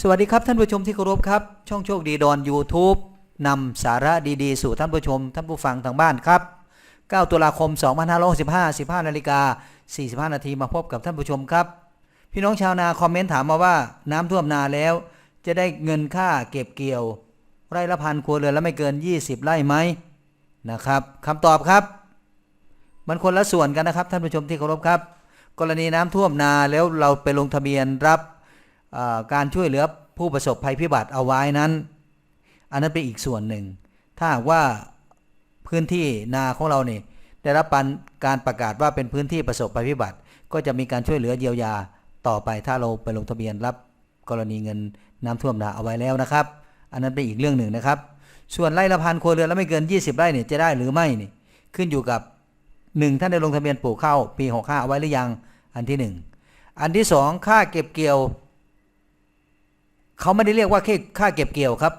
สวัสดีครับท่านผู้ชมที่เคารพครับ ช่องโชคดีดอน YouTube นำสาระดีๆ สู่ท่านผู้ชม ท่านผู้ฟังทางบ้านครับ 9 ตุลาคม 2565 15นาฬิกา45 นาทีมาพบกับท่านผู้ชมครับ พี่น้องชาวนาคอมเมนต์ถามมาว่าน้ำท่วมนาแล้ว จะได้เงินค่าเก็บเกี่ยว ไร่ละพันครัวเรือนละไม่เกิน 20 ไร่ไหมนะครับคำตอบครับ มันคนละส่วนกันนะครับ ท่านผู้ชมที่เคารพครับ กรณีน้ำท่วมนาแล้วเราไปลงทะเบียนรับ การช่วยเหลือผู้ประสบภัยพิบัติเอาไว้นั้น อันนั้นเป็นอีกส่วนหนึ่ง ถ้าหากว่าพื้นที่นาของเราเนี่ยได้รับการประกาศว่าเป็นพื้นที่ประสบภัยพิบัติ ก็จะมีการช่วยเหลือเยียวยาต่อไปถ้าเราไปลงทะเบียนรับกรณีเงินน้ำท่วมนาเอาไว้แล้วนะครับ อันนั้นเป็นอีกเรื่องหนึ่งนะครับ ส่วนไร่ละพันครัวเรือนแล้วไม่เกิน 20 ไร่เนี่ยจะได้หรือไม่นี่ขึ้นอยู่กับหนึ่งท่านได้ลงทะเบียนปลูกข้าวปี 65เอาไว้หรือยังอันที่หนึ่งอันที่สองค่าเก็บเกี่ยว เขาไม่ได้เรียกว่าแค่ค่าเก็บเกี่ยวครับ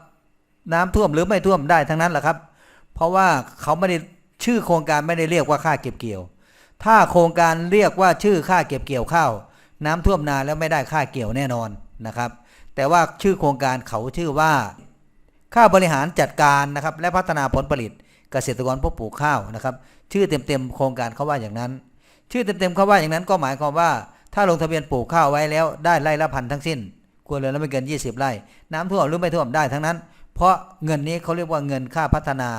น้ำท่วมหรือไม่ท่วมได้ทั้งนั้นแหละครับ เพราะว่าเขาไม่ได้ชื่อโครงการไม่ได้เรียกว่าค่าเก็บเกี่ยว ถ้าโครงการเรียกว่าชื่อค่าเก็บเกี่ยวข้าวน้ำท่วมนาแล้วไม่ได้ค่าเกี่ยวแน่นอนนะครับ แต่ว่าชื่อโครงการเขาชื่อว่า ค่าบริหารจัดการนะครับ และพัฒนาผลผลิตเกษตรกรผู้ปลูกข้าวนะครับ ชื่อเต็มๆโครงการเขาว่าอย่างนั้น ชื่อเต็มๆเขาว่าอย่างนั้นก็หมายความว่า ถ้าลงทะเบียนปลูกข้าวไว้แล้วได้ไร่ละพันทั้งสิ้น ครัวเรือนละไม่เกิน 20 ไร่ น้ำท่วมหรือไม่ท่วมได้ทั้งนั้น เพราะเงินนี้เขาเรียกว่าเงินค่าพัฒนา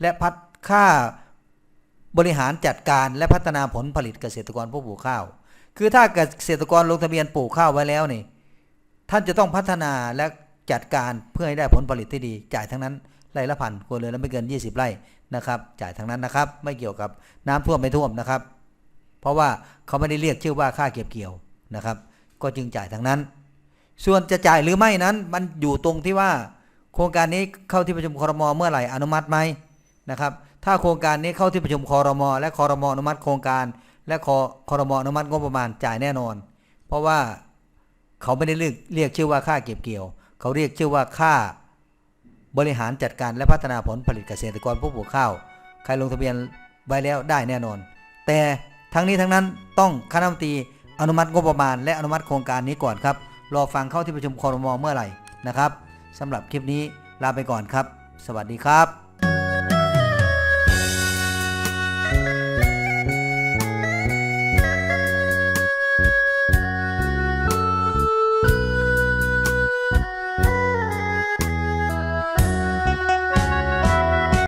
และพัฒค่าบริหารจัดการและพัฒนาผลผลิตเกษตรกรผู้ปลูกข้าว คือถ้าเกษตรกรลงทะเบียนปลูกข้าวไว้แล้วนี่ ท่านจะต้องพัฒนาและจัดการเพื่อให้ได้ผลผลิตที่ดี จ่ายทั้งนั้นไร่ละพันครัวเรือนละไม่เกิน 20 ไร่นะครับ จ่ายทั้งนั้นนะครับ ไม่เกี่ยวกับน้ำท่วมไม่ท่วมนะครับ เพราะว่าเขาไม่ได้เรียกชื่อว่าค่าเก็บเกี่ยวนะครับ ก็จึงจ่ายทั้งนั้น ส่วนจะจ่ายหรือไม่นั้น มันอยู่ตรงที่ว่า โครงการนี้เข้าที่ประชุมคอรมอเมื่อไหร่อนุมัติไหมนะครับ ถ้าโครงการนี้เข้าที่ประชุมคอรมอและคอรมอนุมัติโครงการ และคครมอนุมัติงบประมาณจ่ายแน่นอน เพราะว่าเขาไม่ได้เรียกเรียกชื่อว่าค่าเก็บเกี่ยว เขาเรียกชื่อว่าค่าบริหารจัดการและพัฒนาผลผลิตเกษตรกรผู้ปลูกข้าว ใครลงทะเบียนไว้แล้วได้แน่นอน แต่ทั้งนี้ทั้งนั้นต้องคณะรัฐมนตรีอนุมัติงบประมาณ และอนุมัติโครงการนี้ก่อนครับ รอฟังเข้าที่ประชุมคอรมอเมื่อไหร่นะครับสำหรับคลิปนี้ลาไปก่อนครับ สวัสดีครับ